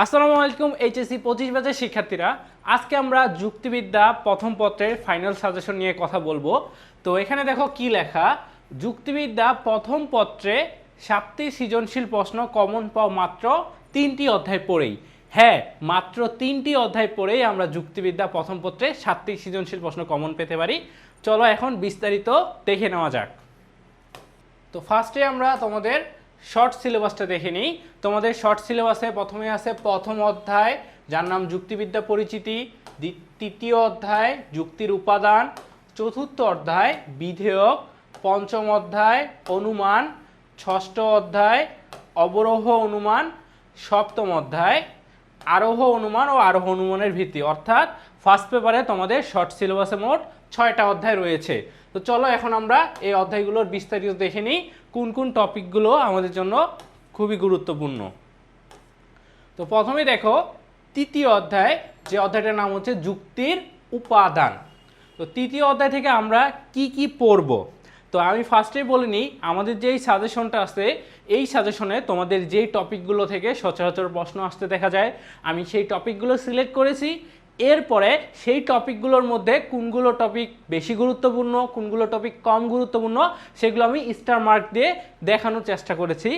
আসসালামু আলাইকুম, এইচএসসি পঁচিশ ব্যাচের শিক্ষার্থীরা। আজকে আমরা যুক্তিবিদ্যা প্রথম পত্রের ফাইনাল সাজেশন নিয়ে কথা বলব। তো এখানে দেখো কি লেখা? যুক্তিবিদ্যা প্রথম পত্রে সাতটি সৃজনশীল প্রশ্ন কমন পাও মাত্র তিনটি অধ্যায় পড়েই। হ্যাঁ মাত্র তিনটি অধ্যায় পড়েই আমরা যুক্তিবিদ্যা প্রথম পত্রে সাতটি সৃজনশীল প্রশ্ন কমন পেতে পারি। চলো এখন বিস্তারিত দেখে নেওয়া যাক। তো ফার্স্টে আমরা তোমাদের শর্ট সিলেবাসটা দেখে নিই। তোমাদের শর্ট সিলেবাসে প্রথমে আছে প্রথম অধ্যায়, যার নাম যুক্তিবিদ্যা পরিচিতি। তৃতীয় অধ্যায়, যুক্তির উপাদান। চতুর্থ অধ্যায়, বিধেয়ক। পঞ্চম অধ্যায়, অনুমান। ষষ্ঠ অধ্যায়, অবরোহ অনুমান। সপ্তম অধ্যায়, আরোহ অনুমান ও আরোহ অনুমানের ভিত্তি। অর্থাৎ ফার্স্ট পেপারে তোমাদের শর্ট সিলেবাসে মোট ছয়টা অধ্যায় রয়েছে। তো চলো এখন আমরা এই অধ্যায়গুলোর বিস্তারিত দেখে নিই। কোন কোন টপিকগুলো আমাদের জন্য খুবই গুরুত্বপূর্ণ। তো প্রথমে দেখো, তৃতীয় অধ্যায়, যে অধ্যায়টার নাম হচ্ছে যুক্তির উপাদান। তো তৃতীয় অধ্যায় থেকে আমরা কি কি পড়ব? তো আমি ফার্স্টেই বলে নিই আমাদের যেই সাজেশনটা আছে, এই সাজেশনে তোমাদের যেই টপিকগুলো থেকে সচরাচর প্রশ্ন আসতে দেখা যায়, আমি সেই টপিকগুলো সিলেক্ট করেছি এরপরে সেই টপিকগুলোর মধ্যে কোনগুলো টপিক বেশি গুরুত্বপূর্ণ, কোনগুলো টপিক কম গুরুত্বপূর্ণ, সেগুলো আমি স্টার মার্ক দিয়ে দেখানোর চেষ্টা করেছি।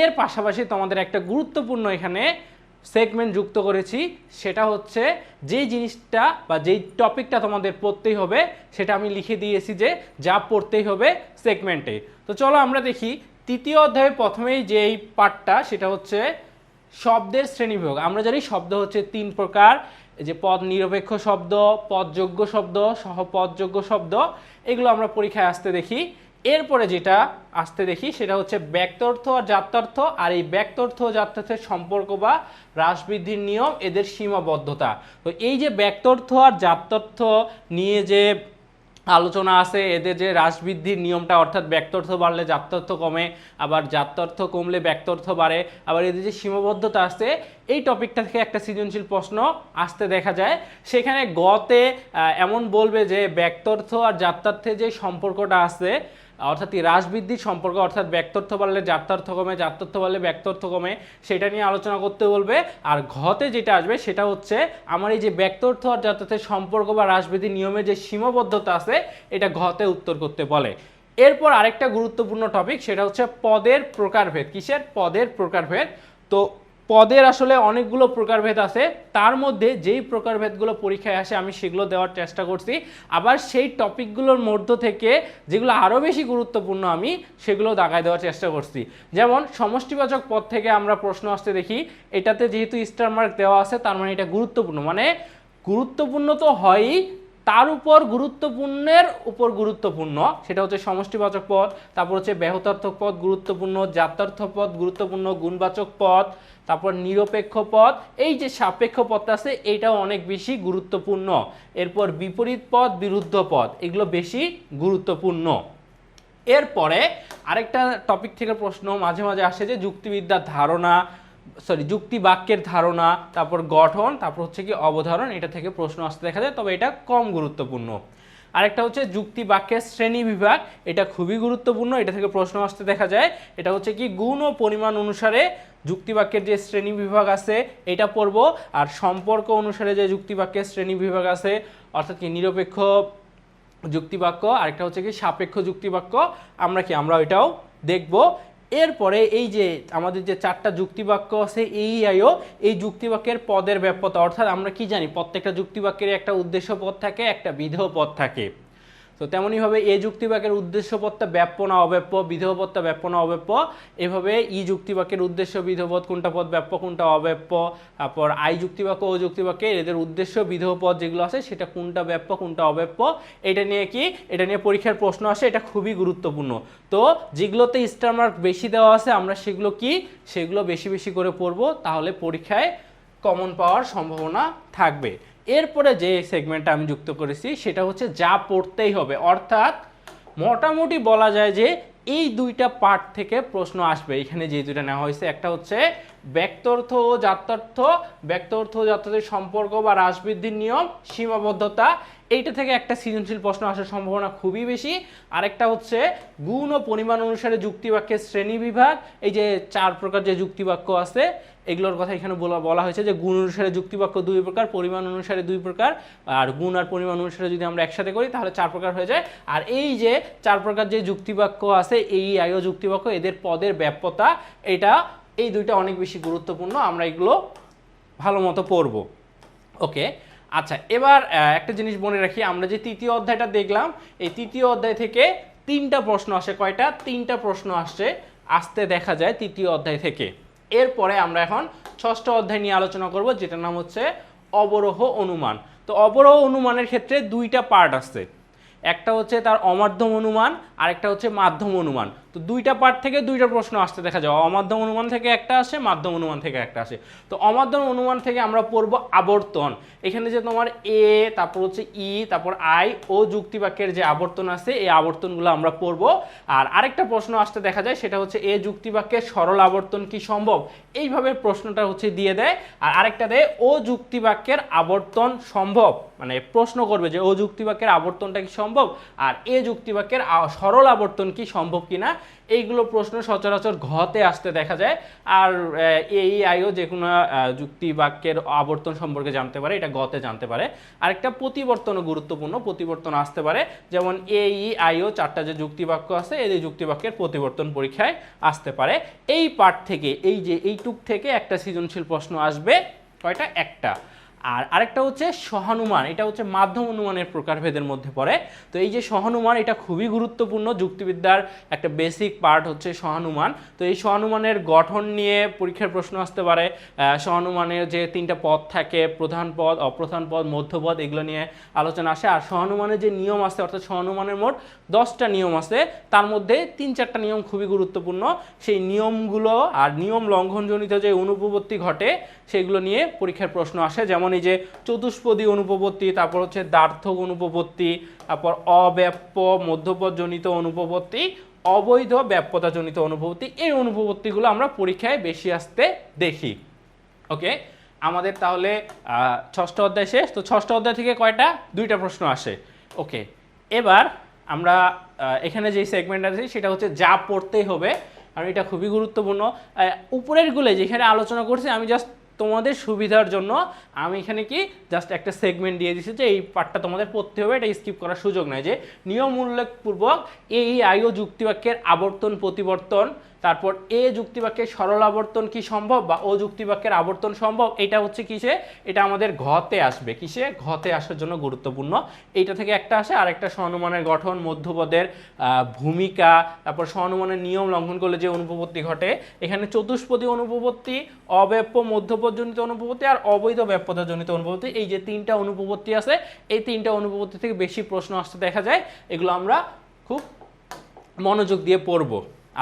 এর পাশাপাশি তোমাদের একটা গুরুত্বপূর্ণ এখানে সেগমেন্ট যুক্ত করেছি, সেটা হচ্ছে যেই জিনিসটা বা যেই টপিকটা তোমাদের পড়তেই হবে, সেটা আমি লিখে দিয়েছি যে যা পড়তেই হবে সেগমেন্টে তো চলো আমরা দেখি, তৃতীয় অধ্যায়ে প্রথমেই যেই পার্টটা সেটা হচ্ছে শব্দের শ্রেণীবিভাগ। আমরা জানি শব্দ হচ্ছে তিন প্রকার যে পদ নিরপেক্ষ শব্দ, পদযোগ্য শব্দ সহ পদযোগ্য শব্দ, এগুলো আমরা পরীক্ষায় আসতে দেখি। এরপরে যেটা আসতে দেখি সেটা হচ্ছে ব্যক্তর্থ আর যাত্রার্থ আর এই ব্যক্তর্থ ও জাত্যার্থের সম্পর্ক বা হ্রাস বৃদ্ধির নিয়ম এদের সীমাবদ্ধতা। তো এই যে ব্যক্তর্থ আর যাত্রার্থ নিয়ে যে আলোচনা আছে এদের যে হ্রাস বৃদ্ধির নিয়মটা, অর্থাৎ ব্যক্তর্থ বাড়লে জাত্যর্থ কমে, আবার জাত্যর্থ কমলে ব্যক্তর্থ বাড়ে, আবার এদের যে সীমাবদ্ধতা আছে, এই টপিকটা থেকে একটা সৃজনশীল প্রশ্ন আসতে দেখা যায়। সেখানে গতে এমন বলবে যে ব্যক্তর্থ আর জাত্যার্থে যে সম্পর্কটা আছে অর্থাৎ এই বৃদ্ধির সম্পর্ক অর্থাৎ ব্যক্তর্থ বাড়লে জাত্যর্থ কমে জাত্যর্থ বাড়লে ব্যক্তর্থ কমে, সেটা নিয়ে আলোচনা করতে বলবে। আর ঘতে যেটা আসবে সেটা হচ্ছে আমার এই যে ব্যক্তর্থ আর জাত্যর্থের সম্পর্ক বা হ্রাস বৃদ্ধির নিয়মের যে সীমাবদ্ধতা আছে, এটা ঘতে উত্তর করতে বলে। এরপর আরেকটা গুরুত্বপূর্ণ টপিক সেটা হচ্ছে পদের প্রকারভেদ। কিসের? পদের প্রকারভেদ। তো পদের আসলে অনেকগুলো প্রকারভেদ আছে। তার মধ্যে যেই প্রকারভেদগুলো পরীক্ষায় আসে, আমি সেগুলো দেওয়ার চেষ্টা করছি। আবার সেই টপিকগুলোর মধ্য থেকে যেগুলো আরও বেশি গুরুত্বপূর্ণ আমি, সেগুলো দাগায় দেওয়ার চেষ্টা করছি। যেমন, সমষ্টিবাচক পদ থেকে আমরা প্রশ্ন আসতে দেখি, এটাতে যেহেতু স্টার মার্ক দেওয়া আছে, তার মানে এটা গুরুত্বপূর্ণ। মানে গুরুত্বপূর্ণ তো হয়ই, তার উপর গুরুত্বপূর্ণের উপর গুরুত্বপূর্ণ। সেটা হচ্ছে সমষ্টিবাচক পদ, তারপর হচ্ছে ব্যাহতার্থক পদ গুরুত্বপূর্ণ যাত্রার্থ পদ গুরুত্বপূর্ণ, গুণবাচক পদ তারপর নিরপেক্ষ পদ এই যে সাপেক্ষ পদটা আছে এইটাও অনেক বেশি গুরুত্বপূর্ণ। এরপর বিপরীত পদ বিরুদ্ধ পদ এগুলো বেশি গুরুত্বপূর্ণ। এরপরে আরেকটা টপিক থেকে প্রশ্ন মাঝে মাঝে আসে যে যুক্তিবিদ্যার ধারণা সরি যুক্তি বাক্যের ধারণা, তারপর গঠন, তারপর হচ্ছে কি অবধারণ, এটা থেকে প্রশ্ন আসতে দেখা যায়, তবে এটা কম গুরুত্বপূর্ণ। আরেকটা হচ্ছে যুক্তি বাক্যের শ্রেণি বিভাগ। এটা খুবই গুরুত্বপূর্ণ, এটা থেকে প্রশ্ন আসতে দেখা যায়। এটা হচ্ছে কি, গুণ ও পরিমাণ অনুসারে যুক্তি বাক্যের যে শ্রেণি বিভাগ আছে, এটা পড়ব। আর সম্পর্ক অনুসারে যে যুক্তি বাক্যের শ্রেণি বিভাগ আছে, অর্থাৎ কি নিরপেক্ষ যুক্তিবাক্য আরেকটা হচ্ছে কি সাপেক্ষ যুক্তিবাক্য আমরা কি আমরা ওইটাও দেখব। এরপরে এই যে আমাদের যে চারটা যুক্তিবাক্য আছে, এই আইও এই যুক্তিবাক্যের পদের ব্যাপ্যতা, অর্থাৎ আমরা কি জানি? প্রত্যেকটা যুক্তিবাক্যের একটা উদ্দেশ্য পদ থাকে, একটা বিধেয় পদ থাকে। তো তেমনইভাবে এ যুক্তিবাক্যের উদ্দেশ্য পদটা ব্যাপ্য না, অব্যাপ্য বিধেয় পদটা ব্যাপ্য না, অব্যাপ্য। এভাবে ই যুক্তিবাক্যের উদ্দেশ্য বিধেয় পদ কোনটা পদ, ব্যাপ্য কোনটা অব্যাপ্য। তারপর আই যুক্তিবাক্য, ও যুক্তিবাক্যে এদের উদ্দেশ্য বিধেয় পদ যেগুলো আছে, সেটা কোনটা ব্যাপ্য, কোনটা অব্যাপ্য, এটা নিয়ে কি, এটা নিয়ে পরীক্ষার প্রশ্ন আসে, এটা খুবই গুরুত্বপূর্ণ। তো যেগুলোতে স্টার মার্ক বেশি দেওয়া আছে, আমরা সেগুলো কি, সেগুলো বেশি বেশি করে পড়ব, তাহলে পরীক্ষায় কমন পাওয়ার সম্ভাবনা থাকবে। এরপরে যে সেগমেন্টটা আমি যুক্ত করেছি, সেটা হচ্ছে যা পড়তেই হবে। অর্থাৎ মোটামুটি বলা যায় যে এই দুইটা পার্ট থেকে প্রশ্ন আসবে। এখানে যে দুইটা নেওয়া হয়েছে, একটা হচ্ছে ব্যক্তর্থ ও জাত্যার্থ ব্যক্তর্থ ও জাত্যার্থের সম্পর্ক বা হ্রাস বৃদ্ধির নিয়ম, সীমাবদ্ধতা, এইটা থেকে একটা সৃজনশীল প্রশ্ন আসার সম্ভাবনা খুবই বেশি। আরেকটা হচ্ছে গুণ ও পরিমাণ অনুসারে যুক্তিবাক্যের শ্রেণি বিভাগ, এই যে চার প্রকার যে যুক্তিবাক্য আছে, এগুলোর কথা এখানে বলা বলা হয়েছে যে গুণ অনুসারে যুক্তিবাক্য দুই প্রকার, পরিমাণ অনুসারে দুই প্রকার, আর গুণ আর পরিমাণ অনুসারে যদি আমরা একসাথে করি তাহলে চার প্রকার হয়ে যায়। আর এই যে চার প্রকার যে যুক্তিবাক্য আছে এই আয়ো যুক্তিবাক্য, এদের পদের ব্যাপ্যতা, এটা এই দুইটা অনেক বেশি গুরুত্বপূর্ণ, আমরা এগুলো ভালো মতো পড়ব। ওকে আচ্ছা এবার একটা জিনিস মনে রাখি, আমরা যে তৃতীয় অধ্যায়টা দেখলাম, এই তৃতীয় অধ্যায় থেকে তিনটা প্রশ্ন আসে, কয়টা? তিনটা প্রশ্ন আসছে, আসতে দেখা যায় তৃতীয় অধ্যায় থেকে। এরপরে আমরা এখন ষষ্ঠ অধ্যায় নিয়ে আলোচনা করব, যেটার নাম হচ্ছে অবরোহ অনুমান। তো অবরোহ অনুমানের ক্ষেত্রে দুইটা পার্ট আছে একটা হচ্ছে তার অমাধ্যম অনুমান আর একটা হচ্ছে মাধ্যম অনুমান। তো দুইটা পার্ট থেকে দুইটা প্রশ্ন আসতে দেখা যায়। অমাধ্যম অনুমান থেকে একটা আসে, মাধ্যম অনুমান থেকে একটা আসে। তো অমাধ্যম অনুমান থেকে আমরা পড়ব আবর্তন। এখানে যে তোমার এ তারপর হচ্ছে ই তারপর আই ও যুক্তিবাক্যের যে আবর্তন আছে, এই আবর্তনগুলো আমরা পড়ব। আর আরেকটা প্রশ্ন আসতে দেখা যায়, সেটা হচ্ছে এ যুক্তিবাক্যের সরল আবর্তন কি সম্ভব? এইভাবে প্রশ্নটা হচ্ছে দিয়ে দেয়। আর আরেকটা দেয়, ও যুক্তিবাক্যের আবর্তন সম্ভব? মানে প্রশ্ন করবে যে, ও যুক্তিবাক্যের আবর্তনটা কি সম্ভব? আর এ যুক্তিবাক্যের সরল আবর্তন কি সম্ভব কিনা? এইগুলো প্রশ্ন সচরাচর ঘতে আসতে দেখা যায়। আর এই আইও যে কোনো যুক্তি বাক্যের আবর্তন সম্পর্কে জানতে পারে, এটা গতে জানতে পারে। আরেকটা প্রতিবর্তনও গুরুত্বপূর্ণ, প্রতিবর্তন আসতে পারে। যেমন এই আইও চারটা যে যুক্তি বাক্য আছে, এই যুক্তিবাক্যের প্রতিবর্তন পরীক্ষায় আসতে পারে। এই পার্ট থেকে, এই যে, এইটুক থেকে একটা সৃজনশীল প্রশ্ন আসবে, কয়টা? একটা। আর আরেকটা হচ্ছে সহানুমান, এটা হচ্ছে মাধ্যম অনুমানের প্রকারভেদের মধ্যে পড়ে। তো এই যে সহানুমান, এটা খুবই গুরুত্বপূর্ণ। যুক্তিবিদ্যার একটা বেসিক পার্ট হচ্ছে সহানুমান। তো এই সহানুমানের গঠন নিয়ে পরীক্ষার প্রশ্ন আসতে পারে। সহানুমানের যে তিনটা পদ থাকে, প্রধান পদ, অপ্রধান পদ মধ্যপদ এগুলো নিয়ে আলোচনা আসে। আর সহানুমানের যে নিয়ম আছে, অর্থাৎ সহানুমানের মোট দশটা নিয়ম আছে, তার মধ্যে তিন চারটা নিয়ম খুবই গুরুত্বপূর্ণ। সেই নিয়মগুলো আর নিয়ম লঙ্ঘনজনিত যে অনুপপত্তি ঘটে, সেগুলো নিয়ে পরীক্ষার প্রশ্ন আসে। যেমন এই যে চতুষ্পদী অনুপপত্তি তারপর হচ্ছে দ্বার্থক অনুপপত্তি তারপর অব্যাপ্য মধ্যপদজনিত অনুপপত্তি অবৈধ ব্যাপ্যতাজনিত অনুপপত্তি এই অনুপপত্তিগুলো আমরা পরীক্ষায় বেশি আসতে দেখি। ওকে? আমাদের তাহলে ষষ্ঠ অধ্যায় শেষ, তো ষষ্ঠ অধ্যায় থেকে কয়টা? দুইটা প্রশ্ন আসে। ওকে, এবার আমরা এখানে যে সেগমেন্ট আছে, সেটা হচ্ছে যা পড়তেই হবে কারণ এটা খুবই গুরুত্বপূর্ণ। উপরেরগুলো যেখানে আলোচনা করছি, আমি জাস্ট তোমাদের সুবিধার জন্য আমি এখানে কি জাস্ট একটা সেগমেন্ট দিয়ে দিচ্ছি যে এই পার্টটা তোমাদের পড়তে হবে, এটা স্কিপ করার সুযোগ নাই যে নিয়ম উল্লেখপূর্বক এই আয়ু যুক্তিবাক্যের আবর্তন প্রতিবর্তন তারপর এ যুক্তিবাক্যের সরল আবর্তন কি সম্ভব বা ও যুক্তিবাক্যের আবর্তন সম্ভব? এটা হচ্ছে কিসে? এটা আমাদের ঘতে আসবে। কিসে? ঘতে আসার জন্য গুরুত্বপূর্ণ। এইটা থেকে একটা আসে আর একটা সহানুমানের গঠন, মধ্যপদের ভূমিকা, তারপর সহানুমানের নিয়ম লঙ্ঘন করলে যে অনুপপত্তি ঘটে, এখানে চতুষ্পদী অনুপপত্তি, অব্যাপ্য মধ্যপদজনিত অনুপপত্তি আর অবৈধ ব্যাপ্যতাজনিত অনুপপত্তি। এই যে তিনটা অনুপপত্তি আছে, এই তিনটা অনুপপত্তি থেকে বেশি প্রশ্ন আসতে দেখা যায়। এগুলো আমরা খুব মনোযোগ দিয়ে পড়ব।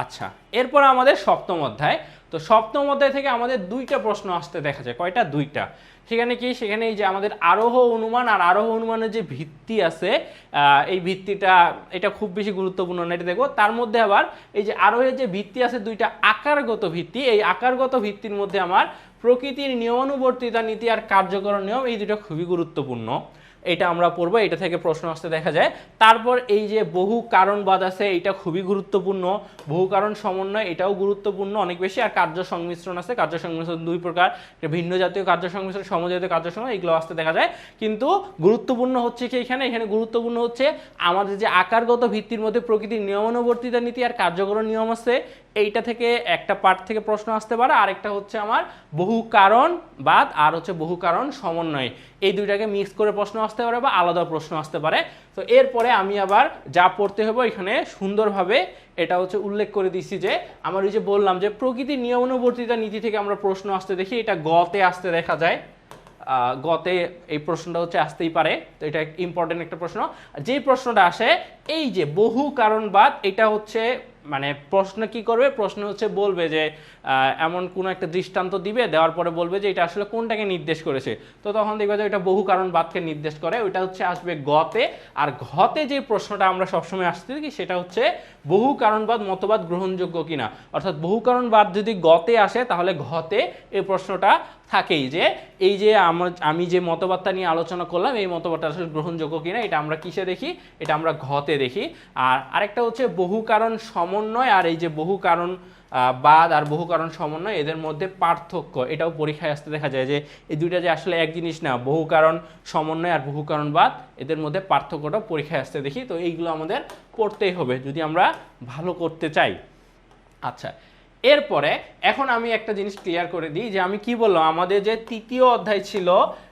আচ্ছা এরপর আমাদের সপ্তম অধ্যায়। তো সপ্তম অধ্যায় থেকে আমাদের দুইটা প্রশ্ন আসতে দেখা যায়, কয়টা? দুইটা। সেখানে কি? সেখানে এই যে আমাদের আরোহ অনুমান আর আরোহ অনুমানের যে ভিত্তি আছে এই ভিত্তিটা, এটা খুব বেশি গুরুত্বপূর্ণ না, এটা দেখো। তার মধ্যে আবার এই যে আরোহের যে ভিত্তি আছে, দুইটা আকারগত ভিত্তি, এই আকারগত ভিত্তির মধ্যে আমার প্রকৃতির নিয়মানুবর্তিতা, নীতি আর কার্যকর নিয়ম, এই দুটো খুবই গুরুত্বপূর্ণ। এটা আমরা পড়ব, এটা থেকে প্রশ্ন আসতে দেখা যায়। তারপর এই যে বহু কারণবাদ আছে, এটা খুবই গুরুত্বপূর্ণ। বহু কারণ সমন্বয়, এটাও গুরুত্বপূর্ণ অনেক বেশি। আর কার্য সংমিশ্রণ আছে, কার্য সংমিশ্রণ দুই প্রকার। ভিন্ন জাতীয় কার্য সংমিশ্রণ, সমজাতীয় কার্য সংমিশ্রণ এগুলো আসতে দেখা যায়। কিন্তু গুরুত্বপূর্ণ হচ্ছে কি এখানে? এখানে গুরুত্বপূর্ণ হচ্ছে আমাদের যে আকারগত ভিত্তির মধ্যে প্রকৃতির নিয়মানুবর্তিতা নীতি আর কার্যকর নিয়ম আছে এইটা থেকে একটা পার্ট থেকে প্রশ্ন আসতে পারে, আরেকটা হচ্ছে আমার বহু কারণ বাদ, আর হচ্ছে বহু কারণ সমন্বয়। এই দুইটাকে মিক্স করে প্রশ্ন আসতে পারে বা আলাদা প্রশ্ন আসতে পারে। তো এরপরে আমি আবার যা পড়তে হবে এখানে সুন্দরভাবে এটা হচ্ছে উল্লেখ করে দিচ্ছি যে, আমার ওই যে বললাম যে প্রকৃতির নিয়মানুবর্তিতা নীতি থেকে আমরা প্রশ্ন আসতে দেখি, এটা গতে আসতে দেখা যায়। গতে এই প্রশ্নটা হচ্ছে আসতেই পারে। তো এটা ইম্পর্টেন্ট একটা প্রশ্ন। যে প্রশ্নটা আসে, এই যে বহু কারণবাদ এটা হচ্ছে মানে প্রশ্ন কি করবে? প্রশ্ন হচ্ছে বলবে যে এমন কোনো একটা দৃষ্টান্ত দিবে, দেওয়ার পরে বলবে যে, এটা আসলে কোনটাকে নির্দেশ করেছে? তো তখন দেখবে যে এটা বহু কারণ বাদকে নির্দেশ করে। ওইটা হচ্ছে আসবে গতে। আর ঘতে যে প্রশ্নটা আমরা সবসময় আসতে দেখি, সেটা হচ্ছে বহু কারণবাদ, মতবাদ গ্রহণযোগ্য কিনা? অর্থাৎ বহু কারণবাদ যদি গতে আসে, তাহলে ঘতে এই প্রশ্নটা থাকেই যে এই যে আমার আমি যে মতবাদটা নিয়ে আলোচনা করলাম, এই মতবাদটা আসলে গ্রহণযোগ্য কিনা, এটা আমরা কিসে দেখি? এটা আমরা ঘতে দেখি। আর আরেকটা হচ্ছে বহু কারণ সমন্বয় আর এই যে বহু কারণ বাদ আর বহু কারণ সমন্বয়, এদের মধ্যে পার্থক্য, এটাও পরীক্ষায় আসতে দেখা যায় যে এই দুইটা যে আসলে এক জিনিস না, বহু কারণ সমন্বয় আর বহু কারণ বাদ, এদের মধ্যে পার্থক্যটা পরীক্ষায় আসতে দেখি। তো এইগুলো আমাদের পড়তেই হবে, যদি আমরা ভালো করতে চাই। আচ্ছা এরপরে এখন আমি একটা জিনিস ক্লিয়ার করে দিই যে আমি কি বললাম? আমাদের যে তৃতীয় অধ্যায় ছিল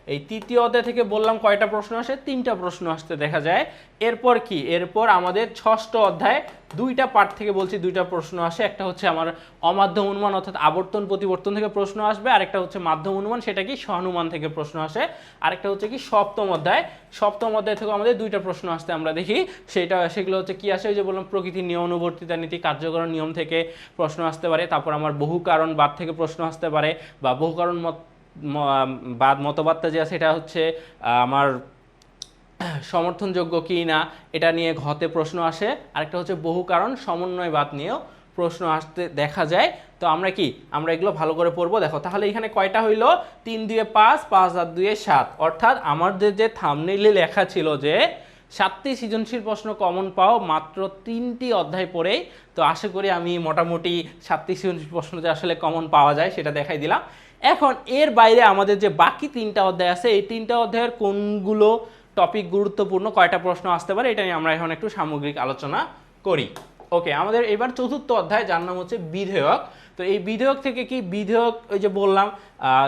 এই তৃতীয় অধ্যায় থেকে বললাম কয়টা প্রশ্ন আসে? তিনটা প্রশ্ন আসতে দেখা যায়। এরপর কি? এরপর আমাদের ষষ্ঠ অধ্যায়, দুইটা পার্ট থেকে বলছি দুইটা প্রশ্ন আসে। একটা হচ্ছে আমার অমাধ্যম অনুমান অর্থাৎ আবর্তন প্রতিবর্তন থেকে প্রশ্ন আসবে। আরেকটা হচ্ছে মাধ্যম অনুমান, সেটা কি? সহানুমান থেকে প্রশ্ন আসে। আরেকটা হচ্ছে কি? সপ্তম অধ্যায়। সপ্তম অধ্যায় থেকে আমাদের দুইটা প্রশ্ন আসতে আমরা দেখি। সেটা, সেগুলো হচ্ছে কি আসে? ওই যে বললাম প্রকৃতির নিয়ম, অনুবর্তিতা নীতি, কার্যকরণ নিয়ম থেকে প্রশ্ন আসতে পারে। তারপর আমার বহু কারণ বাদ থেকে প্রশ্ন আসতে পারে বা বহু কারণ মত বাদ মতবাদটা যে আছে, সেটা হচ্ছে আমার সমর্থনযোগ্য কি না, এটা নিয়ে ঘতে প্রশ্ন আসে। আরেকটা হচ্ছে, বহু কারণ সমন্বয়বাদ নিয়েও প্রশ্ন আসতে দেখা যায়। তো আমরা কি? আমরা এগুলো ভালো করে পড়ব। দেখো, তাহলে এখানে কয়টা হইল? তিন দুয়ে পাঁচ পাঁচ আর দুয়ে সাত। অর্থাৎ আমাদের যে থামনেইলে লেখা ছিল যে, সাতটি সৃজনশীল প্রশ্ন কমন পাও মাত্র তিনটি অধ্যায় পড়েই তো আশা করি আমি মোটামুটি সাতটি সৃজনশীল প্রশ্ন যে আসলে কমন পাওয়া যায়, সেটা দেখাই দিলাম। এখন এর বাইরে আমাদের যে বাকি তিনটা অধ্যায় আছে, এই তিনটা অধ্যায়ের কোনগুলো টপিক গুরুত্বপূর্ণ, কয়টা প্রশ্ন আসতে পারে, এটা নিয়ে আমরা এখন একটু সামগ্রিক আলোচনা করি। ওকে আমাদের এবার চতুর্থ অধ্যায়, যার নাম হচ্ছে বিধেয়ক। তো এই বিধেয়ক থেকে কি বিধেয়ক, ওই যে বললাম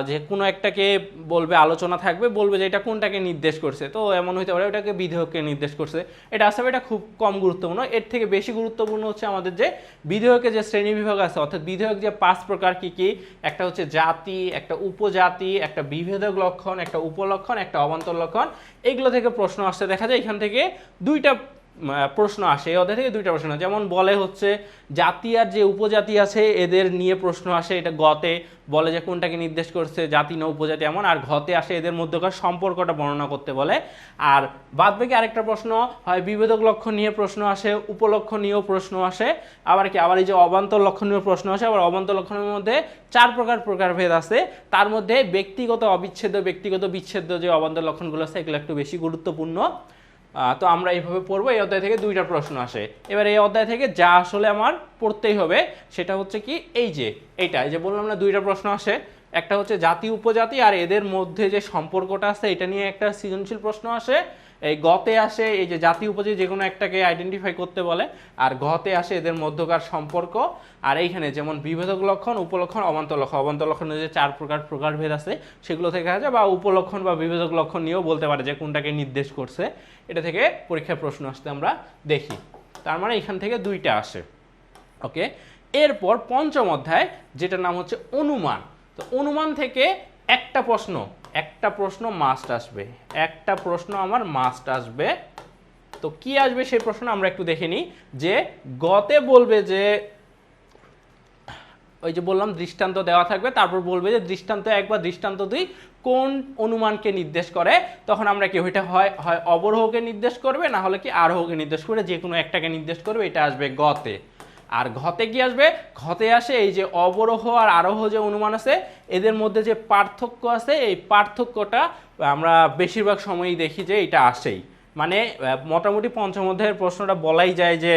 যে কোনো একটাকে বলবে, আলোচনা থাকবে, বলবে যে এটা কোনটাকে নির্দেশ করছে। তো এমন হইতে পারে ওটাকে বিধেয়ককে নির্দেশ করছে। এটা আসলে এটা খুব কম গুরুত্বপূর্ণ। এর থেকে বেশি গুরুত্বপূর্ণ হচ্ছে আমাদের যে বিধেয়কে যে শ্রেণি বিভাগ আছে, অর্থাৎ বিধেয়ক যে পাঁচ প্রকার কি কি? একটা হচ্ছে জাতি, একটা উপজাতি, একটা বিভেদক লক্ষণ, একটা উপলক্ষণ, একটা অবান্তর লক্ষণ। এগুলো থেকে প্রশ্ন আসতে দেখা যায় এখান থেকে দুইটা প্রশ্ন আসে, এই অধ্যায় থেকে দুইটা প্রশ্ন। যেমন বলে হচ্ছে, জাতি আর যে উপজাতি আছে, এদের নিয়ে প্রশ্ন আসে, এটা গতে। বলে যে কোনটাকে নির্দেশ করছে, জাতি না উপজাতি এমন। আর ঘতে আসে, এদের মধ্যকার সম্পর্কটা বর্ণনা করতে বলে। আর বাদ বাকি আরেকটা প্রশ্ন, হয় বিভেদক লক্ষণ নিয়ে প্রশ্ন আসে উপলক্ষ নিয়েও প্রশ্ন আসে। আবার কি, আবার এই যে অবান্তর লক্ষণ নিয়েও প্রশ্ন আসে, আবার অবান্তর লক্ষণের মধ্যে চার প্রকার প্রকারভেদ আছে। তার মধ্যে ব্যক্তিগত অবিচ্ছেদ্য, ব্যক্তিগত বিচ্ছেদ্য যে অবান্তর লক্ষণগুলো আছে, এগুলো একটু বেশি গুরুত্বপূর্ণ। তো আমরা এইভাবে পড়ব, এই অধ্যায় থেকে দুইটা প্রশ্ন আসে। এবার এই অধ্যায় থেকে যা আসলে আমার পড়তেই হবে, সেটা হচ্ছে কি, এই যে, এইটা, এই যে বললাম না, দুইটা প্রশ্ন আসে। একটা হচ্ছে জাতি, উপজাতি, আর এদের মধ্যে যে সম্পর্কটা আছে, এটা নিয়ে একটা সৃজনশীল প্রশ্ন আসে। এই গতে আসে এই যে জাতি উপজাতি যে কোনো একটাকে আইডেন্টিফাই করতে বলে, আর ঘতে আসে এদের মধ্যকার সম্পর্ক, আর এইখানে যেমন বিভেদক লক্ষণ, উপলক্ষণ অবান্তর লক্ষণ। অবান্তর লক্ষণের যে চার প্রকার প্রকারভেদ আছে, সেগুলো থেকে আছে বা উপলক্ষণ বা বিভেদক লক্ষণ নিয়েও বলতে পারে যে কোনটাকে নির্দেশ করছে। এটা থেকে পরীক্ষায় প্রশ্ন আসতে আমরা দেখি। তার মানে এখান থেকে দুইটা আসে। ওকে? এরপর পঞ্চম অধ্যায়, যেটার নাম হচ্ছে অনুমান। তো অনুমান থেকে একটা প্রশ্ন একটা প্রশ্ন মাস্ট আসবে। একটা প্রশ্ন আমার মাস্ট আসবে। তো কি আসবে সেই প্রশ্ন আমরা একটু দেখে নিই। যে গতে বলবে যে, ওই যে বললাম দৃষ্টান্ত দেওয়া থাকবে, তারপর বলবে যে দৃষ্টান্ত এক বা দৃষ্টান্ত দুই কোন অনুমানকে নির্দেশ করে? তখন আমরা কি ওইটা হয় হয় অবরোহকে নির্দেশ করবে, না হলে কি আরোহকে নির্দেশ করে যে কোনো একটাকে নির্দেশ করবে, এটা আসবে গতে। আর ঘতে কি আসবে? ঘতে আসে এই যে অবরোহ আর আরোহ যে অনুমান আছে, এদের মধ্যে যে পার্থক্য আছে, এই পার্থক্যটা আমরা বেশিরভাগ সময়ই দেখি যে এটা আসেই। মানে মোটামুটি পঞ্চম অধ্যায়ের প্রশ্নটা বলাই যায় যে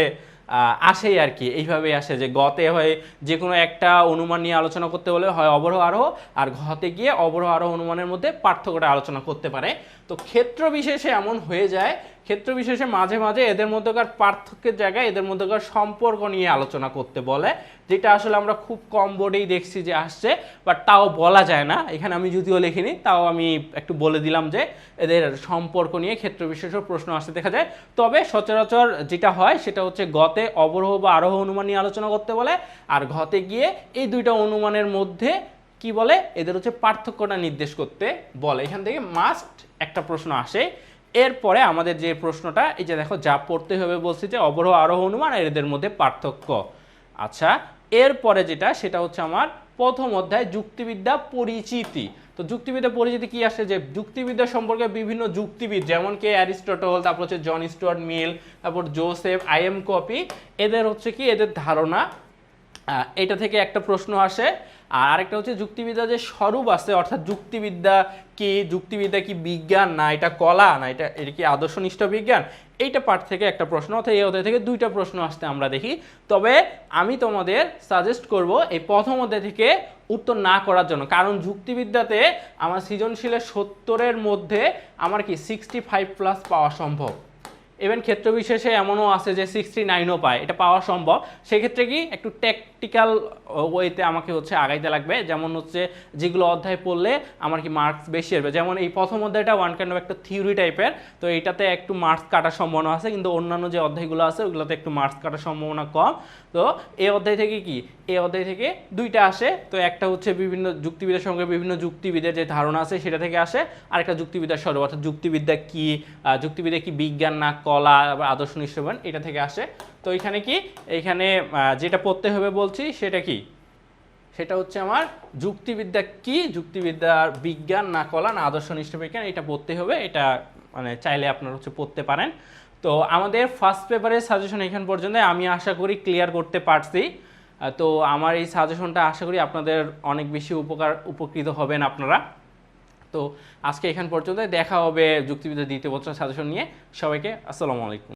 আসেই আর কি, এইভাবেই আসে যে গতে হয় যে কোনো একটা অনুমান নিয়ে আলোচনা করতে বলে হয় অবরোহ, আরোহ, আর ঘতে গিয়ে অবরোহ, আরোহ অনুমানের মধ্যে পার্থক্যটা আলোচনা করতে পারে। তো ক্ষেত্র বিশেষে এমন হয়ে যায় ক্ষেত্র বিশেষে মাঝে মাঝে এদের মধ্যকার পার্থক্যের জায়গায় এদের মধ্যকার সম্পর্ক নিয়ে আলোচনা করতে বলে, যেটা আসলে আমরা খুব কম বোর্ডেই দেখছি যে আসছে বাট তাও বলা যায় না। এখানে আমি যদিও লিখিনি, তাও আমি একটু বলে দিলাম যে এদের সম্পর্ক নিয়ে ক্ষেত্র বিশেষ প্রশ্ন আসতে দেখা যায়। তবে সচরাচর যেটা হয়, সেটা হচ্ছে গতে অবরোহ বা আরোহ অনুমান নিয়ে আলোচনা করতে বলে, আর ঘতে গিয়ে এই দুইটা অনুমানের মধ্যে কি বলে? এদের হচ্ছে পার্থক্যটা নির্দেশ করতে বলে। এখান থেকে মাস্ট একটা প্রশ্ন আসে এরপরে আমাদের যে প্রশ্নটা, এই যে দেখো, যা পড়তে হবে বলছি যে অবরোহ, আরোহ, অনুমান এদের মধ্যে পার্থক্য। আচ্ছা এরপরে যেটা, সেটা হচ্ছে আমার প্রথম অধ্যায়, যুক্তিবিদ্যা পরিচিতি। তো যুক্তিবিদ্যা পরিচিতি কি আসে? যে যুক্তিবিদ্যা সম্পর্কে বিভিন্ন যুক্তিবিদ, যেমন কে অ্যারিস্টটল, তারপর হচ্ছে জন স্টুয়ার্ট মিল, তারপর জোসেফ, আই এম কপি, এদের হচ্ছে কি? এদের ধারণা এটা থেকে একটা প্রশ্ন আসে। আর আরেকটা হচ্ছে যুক্তিবিদ্যা যে স্বরূপ আছে, অর্থাৎ যুক্তিবিদ্যা কি যুক্তিবিদ্যা কি বিজ্ঞান, না এটা কলা, না এটা এটা কি আদর্শনিষ্ঠ বিজ্ঞান? এইটা পার্ট থেকে একটা প্রশ্ন, অর্থাৎ এই অধ্যায় থেকে দুইটা প্রশ্ন আসতে আমরা দেখি। তবে আমি তোমাদের সাজেস্ট করব এই প্রথম অধ্যায় থেকে উত্তর না করার জন্য। কারণ যুক্তিবিদ্যাতে আমার সৃজনশীলের সত্তরের মধ্যে আমার কি সিক্সটি ফাইভ প্লাস পাওয়া সম্ভব। ইভেন ক্ষেত্র বিশেষে এমনও আছে যে সিক্সটি নাইনও পায়, এটা পাওয়া সম্ভব। সেক্ষেত্রে কি একটু ট্যাকটিক্যাল ওয়েতে আমাকে হচ্ছে আগাইতে লাগবে। যেমন হচ্ছে যেগুলো অধ্যায় পড়লে আমার কি মার্কস বেশি আসবে। যেমন এই প্রথম অধ্যায়টা ওয়ান কাইন্ড অফ একটা থিওরি টাইপের তো এইটাতে একটু মার্কস কাটার সম্ভাবনা আছে, কিন্তু অন্যান্য যে অধ্যায়গুলো আছে, ওগুলোতে একটু মার্কস কাটার সম্ভাবনা কম। তো এই অধ্যায় থেকে কি? এই অধ্যায় থেকে দুইটা আসে, তো একটা হচ্ছে বিভিন্ন যুক্তিবিদ্যার সঙ্গে বিভিন্ন যুক্তিবিদের যে ধারণা আছে, সেটা থেকে আসে। আরেকটা যুক্তিবিদ্যার স্বরূপ অর্থাৎ যুক্তিবিদ্যা কি যুক্তিবিদ্যা কি বিজ্ঞান না কলা আবার আদর্শ নিশ্চয়বান এটা থেকে আসে। তো এখানে কি? এখানে যেটা পড়তে হবে বলছি, সেটা কি? সেটা হচ্ছে আমার যুক্তিবিদ্যা কি? যুক্তিবিদ্যার বিজ্ঞান, না কলা, না আদর্শ বিজ্ঞান, এটা পড়তে হবে। এটা মানে চাইলে আপনারা হচ্ছে পড়তে পারেন। তো আমাদের ফার্স্ট পেপারের সাজেশন এখান পর্যন্ত, আমি আশা করি ক্লিয়ার করতে পারছি। তো আমার এই সাজেশনটা আশা করি আপনাদের অনেক বেশি উপকার, উপকৃত হবেন আপনারা। তো আজকে এখান পর্যন্ত দেখা হবে যুক্তিবিদ্যা দ্বিতীয় বছর সাজেশন নিয়ে। সবাইকে আসসালামু আলাইকুম।